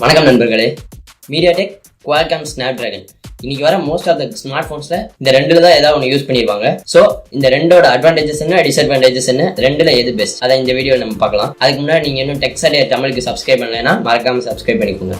வணக்கம் நண்பர்களே. Media tech Qualcomm Snapdragon இன்னைக்கு வர மோஸ்ட் ஆஃப் த ஸ்மார்ட் ஃபோன்ஸில் இந்த ரெண்டுல தான் ஏதாவது ஒன்று யூஸ் பண்ணிருவாங்க ஸோ இந்த ரெண்டோட அட்வான்டேஜஸ் என்ன டிஸ்அட்வான்டேஜஸ் என்ன ரெண்டுல எது பெஸ்ட் அதை இந்த வீடியோ நம்ம பார்க்கலாம். அதுக்கு முன்னாடி நீங்க இன்னும் டெக்ஸாடே தமிழுக்கு சப்ஸ்கிரைப் பண்ணலைன்னா மறக்காம சப்ஸ்கிரைப் பண்ணிக்கோங்க.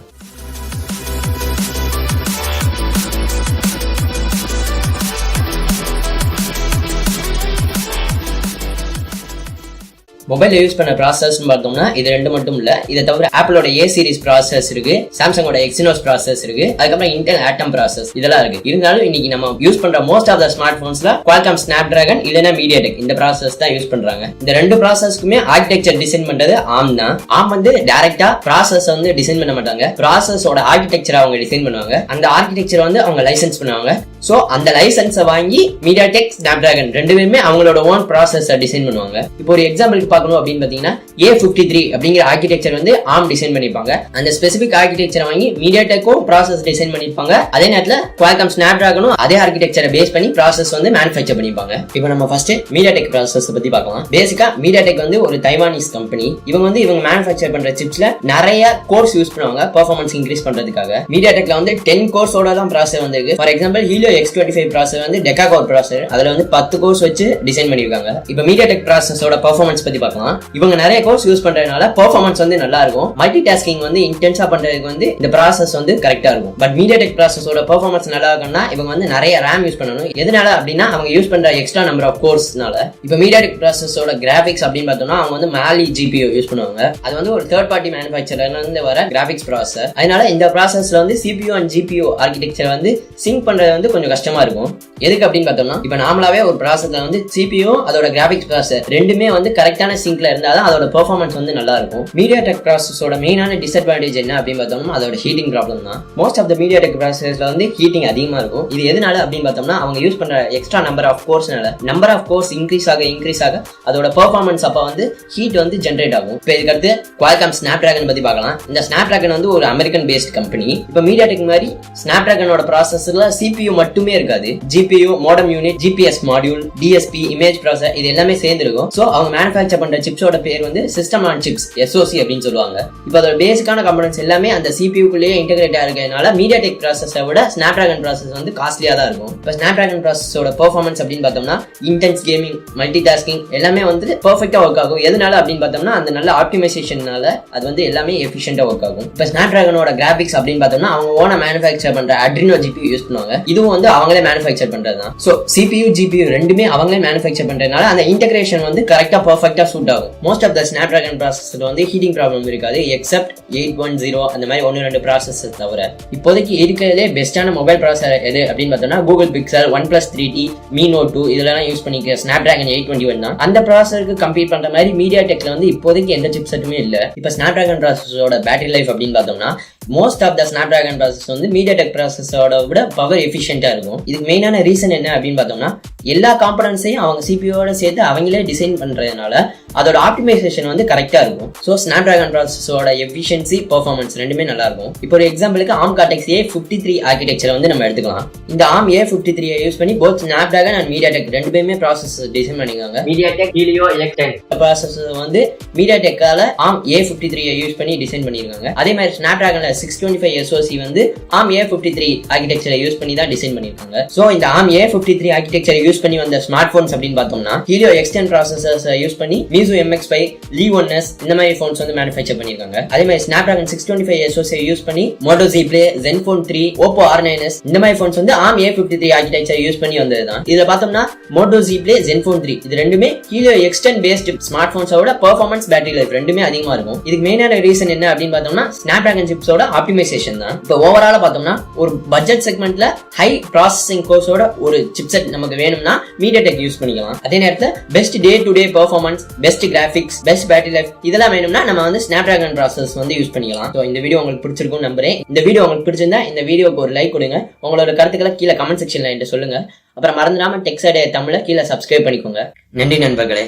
மொபைல் யூஸ் பண்ண ப்ராசஸ் பார்த்தோம்னா இது ரெண்டு மட்டும் இல்ல. இதை தவிர ஆப்பிளோட ஏ சீரிஸ் ப்ராசஸ் இருக்கு சாம்சங்கோட எக்ஸினோஸ் ப்ராசஸ் இருக்கு அதுக்கப்புறம் இன்டெல் ஆட்டம் ப்ராசஸ் இதெல்லாம் இருக்கு. இருந்தாலும் இன்னைக்கு நம்ம யூஸ் பண்ற மோஸ்ட் ஆஃப் த ஸ்மார்ட் போன்ஸ்ல குவால்காம் ஸ்னாப் டிராகன் இல்லைன்னா மீடியாடெக் இந்த ப்ராசஸ் தான் யூஸ் பண்றாங்க. இந்த ரெண்டு ப்ராசஸ்க்குமே ஆர்கிடெக்சர் டிசைன் பண்றது ஆம் தான். ஆம் வந்து டைரக்டா ப்ராசஸ் வந்து டிசைன் பண்ண மாட்டாங்க. ப்ராசஸோட ஆர்கிடெக்சர் அவங்க டிசைன் பண்ணுவாங்க. அந்த ஆர்கிடெக்சர் வந்து அவங்க லைசன்ஸ் பண்ணுவாங்க. ஸோ அந்த லைசன்ஸை வாங்கி மீடியாடெக் ஸ்னாப் டிராகன் ரெண்டு பேருமே அவங்களோட ஓன் ப்ராசஸை டிசைன் பண்ணுவாங்க. இப்போ ஒரு எக்ஸாம்பிளுக்கு பார்க்கணும் அப்படின்னு பார்த்தீங்கன்னா ஏ ஃபிஃப்டி த்ரீ அப்படிங்கிற ஆர்கிடெக்சர் வந்து ஆம் டிசைன் பண்ணிருப்பாங்க அந்த ஸ்பெசிஃபிக் ஆர்கிடெக்சரை வாங்கி மீடியாடெக்கும் ப்ராசஸ் டிசைன் பண்ணிப்பாங்க அதே நேரத்தில் குவால்காம் ஸ்னாப் டிராகனும் அதே ஆர்கிடெக்சரை பேஸ் பண்ணி ப்ராசஸ் வந்து மேனுஃபேக்சர் பண்ணிருப்பாங்க இப்போ நம்ம ஃபர்ஸ்ட் மீடியாடெக் ப்ராசஸ் பற்றி பார்க்கலாம். பேசிக்காக மீடியா டெக் வந்து ஒரு தைவானிஸ் கம்பெனி இவங்க வந்து இவங்க மேனுஃபேக்சர் பண்ற சிப்ஸ்ல நிறைய கோர்ஸ் யூஸ் பண்ணுவாங்க பர்ஃபார்மன்ஸ் இன்க்ரீஸ் பண்றதுக்காக. மீடியாடெக்ல வந்து டென் கோர்ஸோட தான் ப்ராசஸ் வந்திருக்கு. For example Helio X twenty five processor வந்து டெக்கா கோர் ப்ராசர் அதுல வந்து பத்து கோர்ஸ் வச்சு டிசைன் பண்ணியிருக்காங்க. இப்போ மீடியாடெக் ப்ராசஸோட பர்ஃபார்மன்ஸ் பத்தி பார்க்கலாம். இவங்க நிறைய கோர்ஸ் யூஸ் பண்றதுனால பர்ஃபார்மன்ஸ் வந்து நல்லா இருக்கும். மல்டி டாஸ்கிங் வந்து இன்டென்ஸா பண்றதுக்கு வந்து இந்த ப்ராசஸ் வந்து கரெக்டா இருக்கும். பட் மீடியாடெக் ப்ராசஸோட பர்ஃபார்மன்ஸ் நல்லா இருக்கும்னா இவங்க வந்து நிறைய ரேம் யூஸ் பண்ணணும். எதனால அப்படின்னா அவங்க யூஸ் பண்ற எக்ஸ்ட்ரா நம்பர் ஆஃப் கோர்ஸ்னால இப்போ மீடியாடெக் ப்ராசஸோட கிராஃபிக்ஸ் அப்படின்னு பார்த்தோம்னா அவங்க வந்து மேலி ஜிபிஓ யூஸ் பண்ணுவாங்க. அது வந்து ஒரு தேர்ட் பார்ட்டி மேனுஃபேக்சர்ல இருந்து வர கிராஃபிக்ஸ் ப்ராசஸ் அதனால இந்த ப்ராசஸ்ல வந்து சிபியூ அண்ட் ஜிபிஓ ஆர்கிடெக்சர் வந்து சிங்க் பண்றது வந்து கொஞ்சம் கஷ்டமா இருக்கும். எதுக்கு அப்படின்னு பார்த்தோம்னா இப்போ நார்மலாவே ஒரு ப்ராசஸில் வந்து சிபியூ அதோட கிராபிக்ஸ் ப்ராசஸர் ரெண்டுமே வந்து கரெக்டான சிங்க்ல இருந்தாதான் அதோட பெர்ஃபார்மன்ஸ் வந்து நல்லா இருக்கும். மீடியா டெக் ப்ராசஸோட மெயினான டிஸ்அட்வான்டேஜ் என்ன அப்படின்னு பார்த்தோம்னா அதோட ஹீட்டிங் ப்ராப்ளம் தான். Most of the MediaTek ப்ராசஸர்ல வந்து ஹீட்டிங் அதிகமா இருக்கும். இது எதனால அப்படின்னு பார்த்தோம்னா அவங்க யூஸ் பண்ற எக்ஸ்ட்ரா நம்பர் ஆஃப் கோர்ஸ்னால நம்பர் ஆஃப் கோர்ஸ் இன்க்ரீஸ் ஆக இன்க்ரீஸ் ஆக அதோட பெர்ஃபார்மன்ஸ் அப்போ வந்து ஹீட் வந்து ஜென்ரேட் ஆகும். இப்போ இதுக்கடுத்து குவால்காம் ஸ்னாப் டிராகன் பத்தி பார்க்கலாம். இந்த ஸ்னாப் டிராகன் வந்து ஒரு அமெரிக்கன் பேஸ்ட் கம்பெனி இப்போ மீடியா டெக் மாதிரி ஸ்னாப் டிராகனோட ப்ராசஸர்ல சிபியூ மட்டும் இருக்காது. GPU modem unit GPS module DSP image processor இது எல்லாமே சேர்ந்து இருக்கும் ஸோ அவங்க மேனுஃபேக்சர் பண்ற சிப்ஸோட பேர் வந்து சிஸ்டம் ஆன் சிப்ஸ் எஸ்ஓசி அப்படின்னு சொல்லுவாங்க. இப்போ அதோட பேசிக்கான கம்பனன்ஸ் எல்லாமே அந்த சிபியூக்குள்ளேயே இன்டெகிரேட் ஆகிறதுனால மீடியா டெக் ப்ராசஸை விட ஸ்னாப் டிராகன் ப்ராசஸ் வந்து காஸ்ட்லியாக தான் இருக்கும். இப்போ ஸ்னாப் டிராகன் ப்ராசஸோட பெர்ஃபார்மன்ஸ் அப்படின்னு பார்த்தோம்னா இன்டென்ஸ் கேமிங் மல்டி டாஸ்கிங் எல்லாமே வந்து பர்ஃபெக்டாக ஒர்க் ஆகும். எதனால அப்படின்னு பார்த்தோம்னா அந்த நல்ல ஆப்டிமைசேஷனால அது வந்து எல்லாமே எஃபிஷியண்டாக ஒர்க் ஆகும். இப்போ ஸ்னாப் டிராகனோட கிராபிக்ஸ் அப்படின்னு பார்த்தோம்னா அவங்க ஓன மேனுஃபேக்சர் பண்ற அட்ரினோ ஜிபி யூஸ் பண்ணுவாங்க. இதுவும் வந்து அவங்களே மேனுஃபேக்சர் பண்றது தான் ஸோ சிபியூ ஜிபியூ ரெண்டுமே அவங்களே மேனுஃபேக்சர் பண்றதுனால அந்த இன்டகிரேஷன் வந்து கரெக்டாக பர்ஃபெக்டாக சூட் ஆகும். Most of the Snapdragon ப்ராசஸில் வந்து ஹீட்டிங் ப்ராப்ளம் இருக்காது எக்ஸப்ட் எயிட் ஒன் ஜீரோ அந்த மாதிரி ஒன்று ரெண்டு ப்ராசஸ் தவிர. இப்போதைக்கு இருக்கிறதே பெஸ்ட்டான மொபைல் ப்ராசர் எது அப்படின்னு பார்த்தோம்னா Google Pixel OnePlus three Redmi note two இதெல்லாம் யூஸ் பண்ணிக்க Snapdragon eight twenty one தான். அந்த ப்ராசருக்கு கம்பீட் பண்ற மாதிரி மீடியா டெக்ல வந்து இப்போதைக்கு எந்த சிப் செட்டுமே இல்லை. இப்போ ஸ்னாப் டிராகன் ப்ராசஸோட பேட்டரி லைஃப் அப்படின்னு பார்த்தோம்னா most of the Snapdragon process வந்து மீடியா டெக் ப்ராசஸோட விட பவர் எஃபிஷியண்டாக இருக்கும். இதுக்கு மெயினான ரீசன் என்ன அப்படின்னு பார்த்தோம்னா எல்லா காம்பனன்ஸையும் அவங்க சிபியோட சேர்த்து அவங்களே டிசைன் பண்ணுறதுனால அதோட ஆப்டிமைசேஷன் வந்து கரெக்டாக இருக்கும். ஸோ ஸ்னாப் டிராகன் ப்ராசஸோட எஃபிஷியன்சி பர்ஃபார்மன்ஸ் ரெண்டுமே நல்லா இருக்கும் இப்போ ஒரு எக்ஸாம்பிளுக்கு ARM Cortex A fifty three ஆர்கிடெக்சரை வந்து நம்ம எடுத்துக்கலாம். இந்த ARM A fifty three use பண்ணி both Snapdragon and MediaTek ரெண்டுமே ப்ராசஸ் டிசைன் பண்ணிருக்காங்க MediaTek Helio X ten process வந்து மீடியா டெக்கால ARM A fifty three use பண்ணி டிசைன் பண்ணியிருக்காங்க. அதே மாதிரி ஸ்னாப் டிராகன்ல சிக்ஸ் டுவெண்ட்டி ஃபைவ் எஸ்ஓசி வந்து ஆம் ஏ ஃபிஃப்டி த்ரீ ஆர்கிடெக்சரை யூஸ் பண்ணி தான் டிசைன் பண்ணியிருக்காங்க. ஸோ இந்த ஆம் ஏ ஃபிஃப்டி த்ரீ ஆர்கிடெக்சரை யூஸ் பண்ணி வந்த ஸ்மார்ட் ஃபோன்ஸ் அப்படின்னு பார்த்தோம்னா ஹீலியோ எக்ஸ்டென் ப்ராசஸர்ஸ் யூஸ் பண்ணி Meizu MX five Le one S இந்த மாதிரி ஃபோன்ஸ் வந்து மேனுஃபேக்சர் பண்ணியிருக்காங்க. அதே மாதிரி Snapdragon six twenty five SoC use பண்ணி Moto G Play Zenfone three Oppo R nine S இந்த மாதிரி ஃபோன்ஸ் வந்து ARM A fifty three architecture use பண்ணி வந்தது தான் இதில் பார்த்தோம்னா Moto G Play Zenfone three இது ரெண்டுமே Helio X ten based smart ஃபோன்ஸோட performance battery life ரெண்டுமே அதிகமாக இருக்கும். இதுக்கு மெயினான ரீசன் என்ன அப்படின்னு பார்த்தோம்னா ஸ்னாப் டிராகன் சிப்ஸோட ஆப்டிமைசேஷன் தான். இப்போ ஓவராலாக பார்த்தோம்னா ஒரு பட்ஜெட் செக்மெண்ட்ல ஹை ப்ராசஸிங் கோர்ஸோட ஒரு சிப்செட் நமக்கு வேணும்னா மீடியா டெக் யூஸ் பண்ணிக்கலாம். அதே நேரத்தில் best day to day performance best graphics best battery life இதெல்லாம் வேணும்னா நம்ம வந்து ஸ்னாப் டிராகன் ப்ராசஸ் வந்து யூஸ் பண்ணிக்கலாம். ஸோ இந்த வீடியோ உங்களுக்கு பிடிச்சிருக்கும் நம்புறேன். இந்த வீடியோ உங்களுக்கு பிடிச்சிருந்தா இந்த வீடியோக்கு ஒரு லைக் கொடுங்க. உங்களோட கருத்துக்களை கீழே கமெண்ட் செக்ஷன்ல என்கிட்ட சொல்லுங்க. அப்புறம் மறந்துடாம டெக்ஸாடே தமிழை கீழே சப்ஸ்கிரைப் பண்ணிக்கோங்க. நன்றி நண்பர்களே.